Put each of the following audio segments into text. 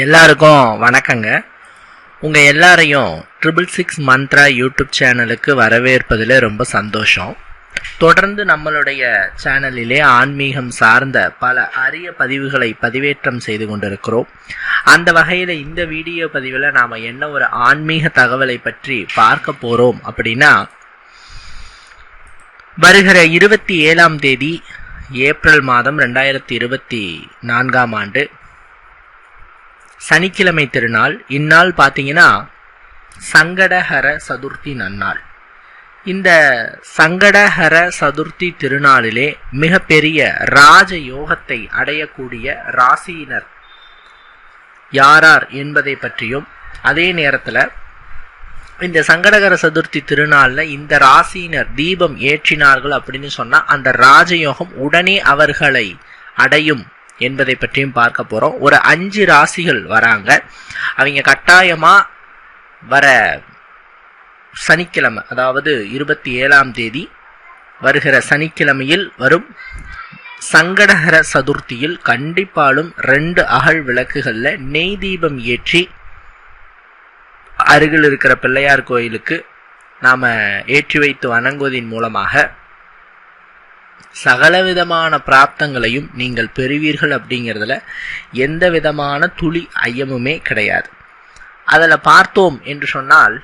எல்லாருக்கும் வணக்கங்க. உங்கள் எல்லாரையும் ட்ரிபிள் சிக்ஸ் மந்த்ரா யூடியூப் சேனலுக்கு வரவேற்பதில் ரொம்ப சந்தோஷம். தொடர்ந்து நம்மளுடைய சேனலிலே ஆன்மீகம் சார்ந்த பல அரிய பதிவுகளை பதிவேற்றம் செய்து கொண்டிருக்கிறோம். அந்த வகையில் இந்த வீடியோ பதிவில் நாம் என்ன ஒரு ஆன்மீக தகவலை பற்றி பார்க்க போகிறோம் அப்படின்னா வருகிற இருபத்தி ஏழாம் தேதி ஏப்ரல் மாதம் ரெண்டாயிரத்தி இருபத்தி நான்காம் ஆண்டு சனிக்கிழமை திருநாள். இந்நாள் பார்த்தீங்கன்னா சங்கடஹர சதுர்த்தி நன்னாள். இந்த சங்கடஹர சதுர்த்தி திருநாளிலே மிகப்பெரிய ராஜ யோகத்தை அடையக்கூடிய ராசியினர் யாரார் என்பதை பற்றியும் அதே நேரத்தில் இந்த சங்கடகர சதுர்த்தி திருநாளில் இந்த ராசியினர் தீபம் ஏற்றினார்கள் அப்படின்னு சொன்னால் அந்த ராஜயோகம் உடனே அவர்களை அடையும் என்பதை பற்றியும் பார்க்க போகிறோம் ஒரு அஞ்சு ராசிகள் வராங்க. அவங்க கட்டாயமாக வர சனிக்கிழமை அதாவது இருபத்தி ஏழாம் தேதி வருகிற சனிக்கிழமையில் வரும் சங்கடகர சதுர்த்தியில் கண்டிப்பாலும் ரெண்டு அகழ் விளக்குகளில் நெய் தீபம் ஏற்றி அருகில் இருக்கிற பிள்ளையார் கோயிலுக்கு நாம் ஏற்றி வைத்து வணங்குவதன் மூலமாக சகலவிதமான பிராப்தங்களையும் நீங்கள் பெறுவீர்கள் அப்படிங்கிறதுல எந்த விதமான துளி ஐயமுமே கிடையாது. அதில் பார்த்தோம் என்று சொன்னால்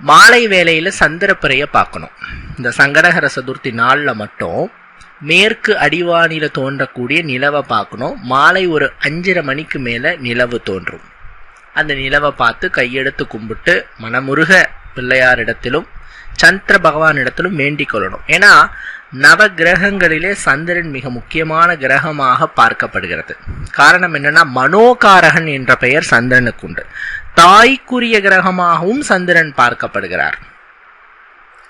மாலை வேளையில் சந்திரப்பிறையை பார்க்கணும். இந்த சங்கடகர சதுர்த்தி நாளில் மட்டும் மேற்கு அடிவானில தோன்றக்கூடிய நிலவை பார்க்கணும். மாலை ஒரு அஞ்சரை மணிக்கு மேலே நிலவு தோன்றும். அந்த நிலவை பார்த்து கையெடுத்து கும்பிட்டு மனமுருக பிள்ளையாரிடத்திலும் சந்திர பகவானிடத்திலும் வேண்டிக் கொள்ளணும். ஏன்னா நவ கிரகங்களிலே சந்திரன் மிக முக்கியமான கிரகமாக பார்க்கப்படுகிறது. காரணம் என்னன்னா மனோகாரகன் என்ற பெயர் சந்திரனுக்கு உண்டு. தாய்க்குரிய கிரகமாகவும் சந்திரன் பார்க்கப்படுகிறார்.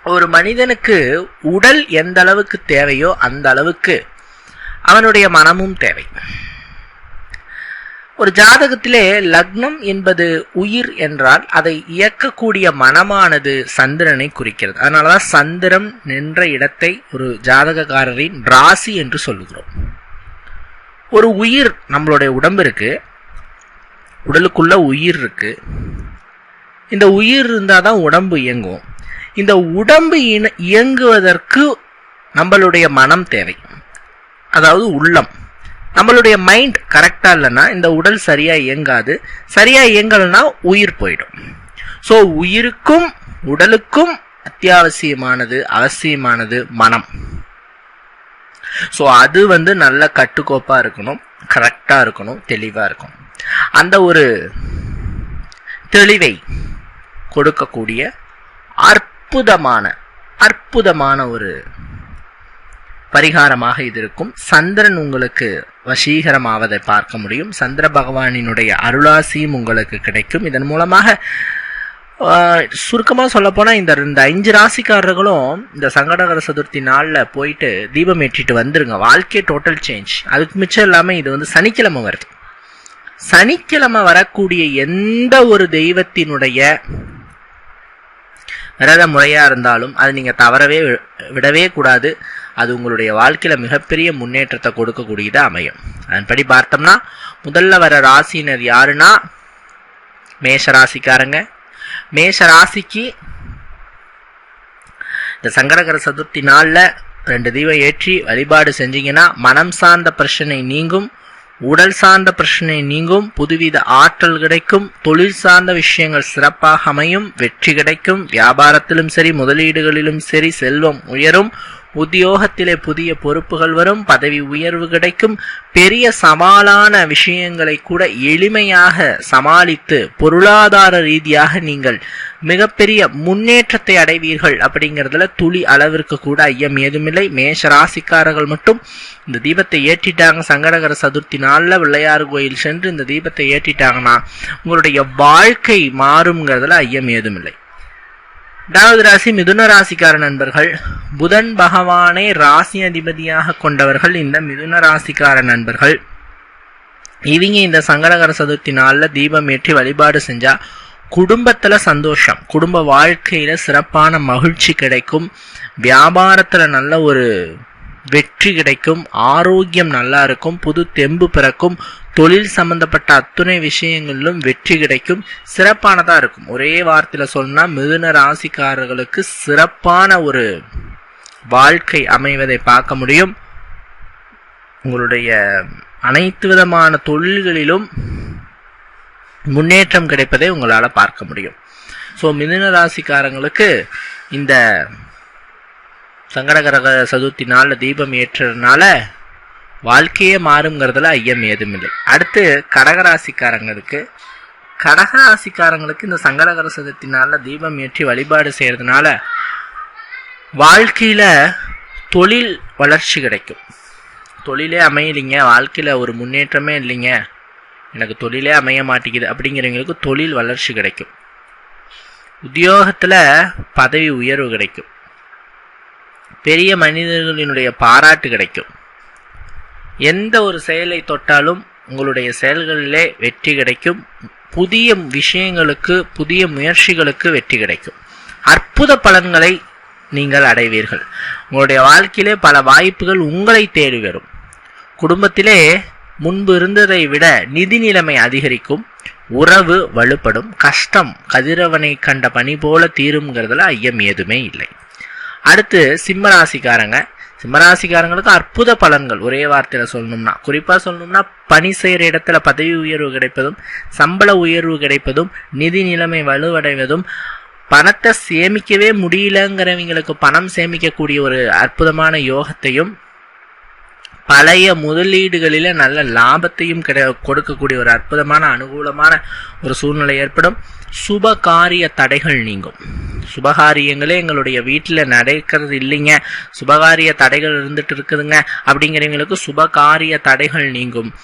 ஒரு மனிதனுக்கு உடல் எந்த அளவுக்கு தேவையோ அந்த அளவுக்கு அவனுடைய மனமும் தேவை. ஒரு ஜாதகத்திலே லக்னம் என்பது உயிர் என்றால் அதை இயக்கக்கூடிய மனமானது சந்திரனை குறிக்கிறது. அதனாலதான் சந்திரம் நின்ற இடத்தை ஒரு ஜாதகக்காரரின் ராசி என்று சொல்லுகிறோம். ஒரு உயிர் நம்மளுடைய உடம்பு இருக்கு. உடலுக்குள்ள உயிர் இருக்கு. இந்த உயிர் இருந்தால் தான் உடம்பு இயங்கும். இந்த உடம்பு இயங்குவதற்கு நம்மளுடைய மனம் தேவை. அதாவது உள்ளம். நம்மளுடைய மைண்ட் கரெக்டாக இல்லைன்னா இந்த உடல் சரியாக இயங்காது. சரியாக இயங்கலைன்னா உயிர் போயிடும். ஸோ உயிருக்கும் உடலுக்கும் அத்தியாவசியமானது அவசியமானது மனம். ஸோ அது வந்து நல்ல கட்டுக்கோப்பாக இருக்கணும் கரெக்டாக இருக்கணும் தெளிவாக இருக்கணும். அந்த ஒரு தெளிவை கொடுக்கக்கூடிய அற்புதமான அற்புதமான ஒரு பரிகாரமாக இது இருக்கும். சந்திரன் உங்களுக்கு வசீகரமாவதை பார்க்க முடியும். சந்திர பகவானினுடைய அருளாசியும் உங்களுக்கு கிடைக்கும். இதன் மூலமாக சுருக்கமாக சொல்லப்போனால் இந்த இந்த அஞ்சு ராசிக்காரர்களும் இந்த சங்கடகர சதுர்த்தி நாளில் போயிட்டு தீபம் ஏற்றிட்டு வந்துருங்க. வாழ்க்கையே டோட்டல் சேஞ்ச் அதுக்கு மிச்சம் இல்லாமல் இது வந்து சனிக்கிழமை வருது. சனிக்கிழமை வரக்கூடிய எந்த ஒரு தெய்வத்தினுடைய விரத முறையாக இருந்தாலும் அது நீங்கள் தவறவே விடவே கூடாது. அது உங்களுடைய வாழ்க்கையில் மிகப்பெரிய முன்னேற்றத்தை கொடுக்கக்கூடியது அமையும். அதன்படி பார்த்தோம்னா முதல்ல வர ராசினர் யாருன்னா மேஷ ராசிக்காரங்க மேஷ ராசிக்கு இந்த சங்கடகர சதுர்த்தி நாளில் ரெண்டு தீபம் ஏற்றி வழிபாடு செஞ்சீங்கன்னா மனம் சார்ந்த பிரச்சனை நீங்கும். உடல் சார்ந்த பிரச்சனை நீங்கும் புதுவித ஆற்றல் கிடைக்கும் தொழில் சார்ந்த விஷயங்கள் சிறப்பாக அமையும் வெற்றி கிடைக்கும் வியாபாரத்திலும் சரி முதலீடுகளிலும் சரி செல்வம் உயரும் உத்தியோகத்திலே புதிய பொறுப்புகள் வரும் பதவி உயர்வு கிடைக்கும். பெரிய சவாலான விஷயங்களை கூட எளிமையாக சமாளித்து பொருளாதார ரீதியாக நீங்கள் மிகப்பெரிய முன்னேற்றத்தை அடைவீர்கள் அப்படிங்கிறதுல துளி அளவிற்கு கூட ஐயம் ஏதுமில்லை. மேஷ ராசிக்காரர்கள் மட்டும் இந்த தீபத்தை ஏற்றிட்டாங்க. சங்கடகர சதுர்த்தி நாளில் பிள்ளையார் கோயில் சென்று இந்த தீபத்தை ஏற்றிட்டாங்கன்னா உங்களுடைய வாழ்க்கை மாறுங்கிறதுல ஐயம் ஏதுமில்லை. இரண்டாவது ராசி மிதுன ராசிக்கார நண்பர்கள் புதன் பகவானை ராசி அதிபதியாக கொண்டவர்கள் இந்த மிதுன ராசிக்கார நண்பர்கள். இவங்க இந்த சங்கடகர சதுர்த்தி நாளில் தீபம் ஏற்றி வழிபாடு செஞ்சா குடும்பத்துல சந்தோஷம் குடும்ப வாழ்க்கையில சிறப்பான மகிழ்ச்சி கிடைக்கும் வியாபாரத்துல நல்ல ஒரு வெற்றி கிடைக்கும் ஆரோக்கியம் நல்லா இருக்கும் புது தெம்பு பிறக்கும் தொழில் சம்பந்தப்பட்ட அத்துணை விஷயங்களிலும் வெற்றி கிடைக்கும். சிறப்பானதா இருக்கும். ஒரே வார்த்தையில சொன்னா மிதுன ராசிக்காரர்களுக்கு சிறப்பான ஒரு வாழ்க்கை அமைவதை பார்க்க முடியும். உங்களுடைய அனைத்து விதமான தொழில்களிலும் முன்னேற்றம் கிடைப்பதை உங்களால் பார்க்க முடியும். ஸோ மிதுன ராசிக்காரங்களுக்கு இந்த சங்கடகரக சதுர்த்தி நாளில் தீபம் ஏற்றுறதுனால வாழ்க்கையே மாறுங்கிறதுல ஐயம் ஏதுமில்லை. அடுத்து கடகராசிக்காரங்களுக்கு கடகராசிக்காரங்களுக்கு இந்த சங்கடகர சதத்தினால தீபம் ஏற்றி வழிபாடு செய்கிறதுனால வாழ்க்கையில் தொழில் வளர்ச்சி கிடைக்கும். தொழிலே அமையலைங்க வாழ்க்கையில் ஒரு முன்னேற்றமே இல்லைங்க. எனக்கு தொழிலே அமைய மாட்டேங்குது அப்படிங்கிறவங்களுக்கு தொழில் வளர்ச்சி கிடைக்கும். உத்தியோகத்தில் பதவி உயர்வு கிடைக்கும். பெரிய மனிதர்களினுடைய பாராட்டு கிடைக்கும். எந்த ஒரு செயலை தொட்டாலும் உங்களுடைய செயல்களிலே வெற்றி கிடைக்கும். புதிய விஷயங்களுக்கு புதிய முயற்சிகளுக்கு வெற்றி கிடைக்கும். அற்புத பலன்களை நீங்கள் அடைவீர்கள். உங்களுடைய வாழ்க்கையிலே பல வாய்ப்புகள் உங்களை தேடி வரும். குடும்பத்திலே முன்பு இருந்ததை விட நிதி நிலைமை அதிகரிக்கும். உறவு வலுப்படும். கஷ்டம் கதிரவனை கண்ட பணி போல தீருங்கிறதுல ஐயம் எதுவுமே இல்லை. அடுத்து சிம்மராசிக்காரங்க சிம்மராசிக்காரங்களுக்கு அற்புத பலன்கள். ஒரே வார்த்தையில சொல்லணும்னா குறிப்பா சொல்லணும்னா பணி செய்கிற இடத்துல பதவி உயர்வு கிடைப்பதும் சம்பள உயர்வு கிடைப்பதும் நிதி நிலைமை வலுவடைவதும் பணத்தை சேமிக்கவே முடியலங்கிறவங்களுக்கு பணம் சேமிக்கக்கூடிய ஒரு அற்புதமான யோகத்தையும் பழைய முதலீடுகளில் நல்ல லாபத்தையும் கிடை கொடுக்கக்கூடிய ஒரு அற்புதமான அனுகூலமான ஒரு சூழ்நிலை ஏற்படும். சுப காரிய தடைகள் நீங்கும். சுபகாரியங்களே எங்களுடைய வீட்டில் நடக்கிறது இல்லைங்க. சுபகாரிய தடைகள் இருந்துட்டு இருக்குதுங்க. அப்படிங்கிறவங்களுக்கு சுபகாரிய தடைகள் நீங்கும்.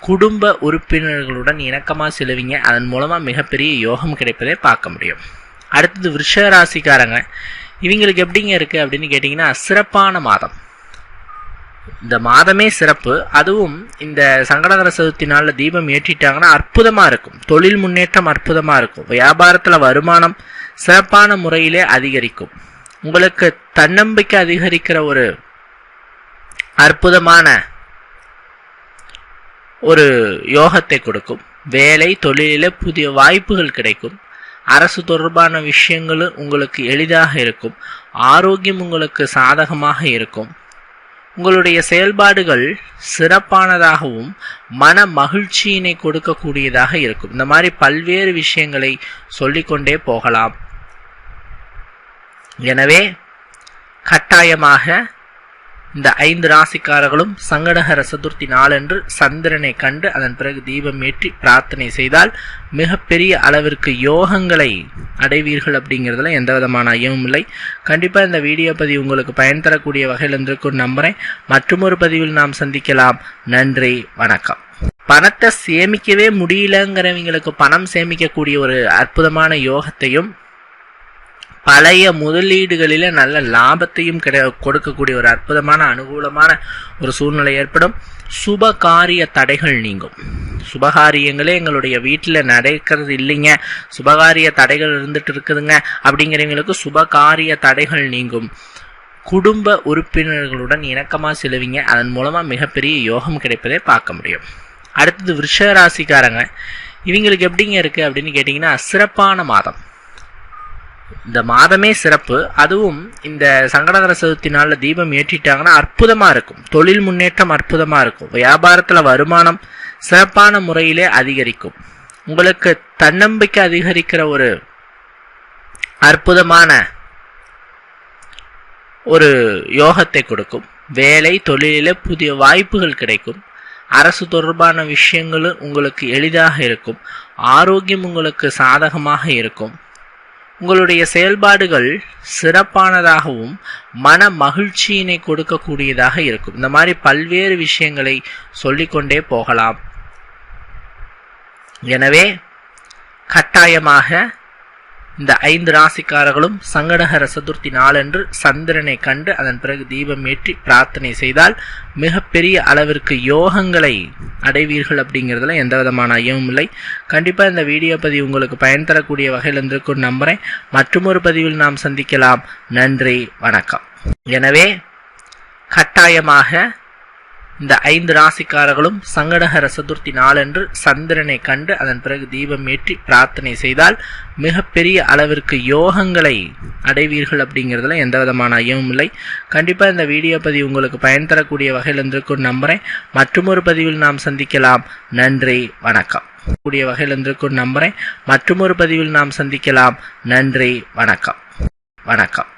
குடும்ப உறுப்பினர்களுடன் இணக்கமாக செலுவிங்க. அதன் மூலமாக மிகப்பெரிய யோகம் கிடைப்பதை பார்க்க முடியும். அடுத்தது விஷ ராசிக்காரங்க இவங்களுக்கு எப்படிங்க இருக்குது அப்படின்னு கேட்டிங்கன்னா சிறப்பான மாதம். இந்த மாதமே சிறப்பு. அதுவும் இந்த சங்கடகர சதுர்த்தி நாளில் தீபம் ஏற்றிட்டாங்கன்னா அற்புதமாக இருக்கும். தொழில் முன்னேற்றம் அற்புதமாக இருக்கும். வியாபாரத்தில் வருமானம் சிறப்பான முறையிலே அதிகரிக்கும். உங்களுக்கு தன்னம்பிக்கை அதிகரிக்கிற ஒரு அற்புதமான ஒரு யோகத்தை கொடுக்கும். வேலை தொழிலில் புதிய வாய்ப்புகள் கிடைக்கும். அரசு தொடர்பான விஷயங்களும் உங்களுக்கு எளிதாக இருக்கும். ஆரோக்கியம் உங்களுக்கு சாதகமாக இருக்கும். உங்களுடைய செயல்பாடுகள் சிறப்பானதாகவும் மன மகிழ்ச்சியினை கொடுக்கக்கூடியதாக இருக்கும். இந்த மாதிரி பல்வேறு விஷயங்களை சொல்லிக்கொண்டே போகலாம். எனவே கட்டாயமாக இந்த ஐந்து ராசிக்காரர்களும் சங்கடகர சதுர்த்தி நாளன்று சந்திரனை கண்டு அதன் பிறகு தீபம் ஏற்றி பிரார்த்தனை செய்தால் மிகப்பெரிய அளவிற்கு யோகங்களை அடைவீர்கள் அப்படிங்கிறதுல எந்த விதமான ஐயமும் இல்லை. கண்டிப்பாக இந்த வீடியோ பதிவு உங்களுக்கு பயன் தரக்கூடிய வகையில் இருந்திருக்கும் நம்புகிறேன் மற்றொரு பதிவில் நாம் சந்திக்கலாம். நன்றி வணக்கம். பணத்தை சேமிக்கவே முடியலங்கிறவங்களுக்கு பணம் சேமிக்கக்கூடிய ஒரு அற்புதமான யோகத்தையும் பழைய முதலீடுகளில் நல்ல லாபத்தையும் கிடை கொடுக்கக்கூடிய ஒரு அற்புதமான அனுகூலமான ஒரு சூழ்நிலை ஏற்படும். சுப காரிய தடைகள் நீங்கும். சுபகாரியங்களே எங்களுடைய வீட்டில் நடக்கிறது இல்லைங்க. சுபகாரிய தடைகள் இருந்துட்டு இருக்குதுங்க. அப்படிங்கிறவங்களுக்கு சுபகாரிய தடைகள் நீங்கும். குடும்ப உறுப்பினர்களுடன் இணக்கமாக செலுவிங்க. அதன் மூலமாக மிகப்பெரிய யோகம் கிடைப்பதை பார்க்க முடியும். அடுத்தது விஷ ராசிக்காரங்க இவங்களுக்கு எப்படிங்க இருக்குது அப்படின்னு கேட்டிங்கன்னா சிறப்பான மாதம். இந்த மாதமே சிறப்பு. அதுவும் இந்த சங்கடகர சதுர்த்தி நாளில் தீபம் ஏற்றிட்டாங்கன்னா அற்புதமாக இருக்கும். தொழில் முன்னேற்றம் அற்புதமாக இருக்கும். வியாபாரத்தில் வருமானம் சிறப்பான முறையிலே அதிகரிக்கும். உங்களுக்கு தன்னம்பிக்கை அதிகரிக்கிற ஒரு அற்புதமான ஒரு யோகத்தை கொடுக்கும். வேலை தொழிலில் புதிய வாய்ப்புகள் கிடைக்கும். அரசு தொடர்பான விஷயங்களும் உங்களுக்கு எளிதாக இருக்கும். ஆரோக்கியம் உங்களுக்கு சாதகமாக இருக்கும். உங்களுடைய செயல்பாடுகள் சிறப்பானதாகவும் மன மகிழ்ச்சியினை கொடுக்கக்கூடியதாக இருக்கும். இந்த மாதிரி பல்வேறு விஷயங்களை சொல்லிக்கொண்டே போகலாம். எனவே கட்டாயமாக இந்த ஐந்து ராசிக்காரர்களும் சங்கடகர சதுர்த்தி நாளன்று சந்திரனை கண்டு அதன் பிறகு தீபம் ஏற்றி பிரார்த்தனை செய்தால் மிகப்பெரிய அளவிற்கு யோகங்களை அடைவீர்கள் அப்படிங்கிறதுல எந்த விதமான ஐயமும் இல்லை. கண்டிப்பாக இந்த வீடியோ பதிவு உங்களுக்கு பயன் தரக்கூடிய வகையில் இருந்திருக்கும் நம்புகிறேன் மற்றொரு பதிவில் நாம் சந்திக்கலாம். நன்றி வணக்கம். எனவே கட்டாயமாக இந்த ஐந்து ராசிக்காரர்களும் சங்கடகர சதுர்த்தி நாளன்று சந்திரனை கண்டு அதன் பிறகு தீபம் ஏற்றி பிரார்த்தனை செய்தால் மிகப்பெரிய அளவிற்கு யோகங்களை அடைவீர்கள் அப்படிங்கிறதுல எந்த விதமான ஐயமும் இல்லை. கண்டிப்பாக இந்த வீடியோ பதிவு உங்களுக்கு பயன் தரக்கூடிய வகையில் இருந்திருக்கும் நம்புகிறேன் மற்றொரு பதிவில் நாம் சந்திக்கலாம். நன்றி வணக்கம். கூடிய வகையில் இருந்திருக்கும் நம்புகிறேன் மற்றொரு பதிவில் நாம் சந்திக்கலாம். நன்றி வணக்கம். வணக்கம்.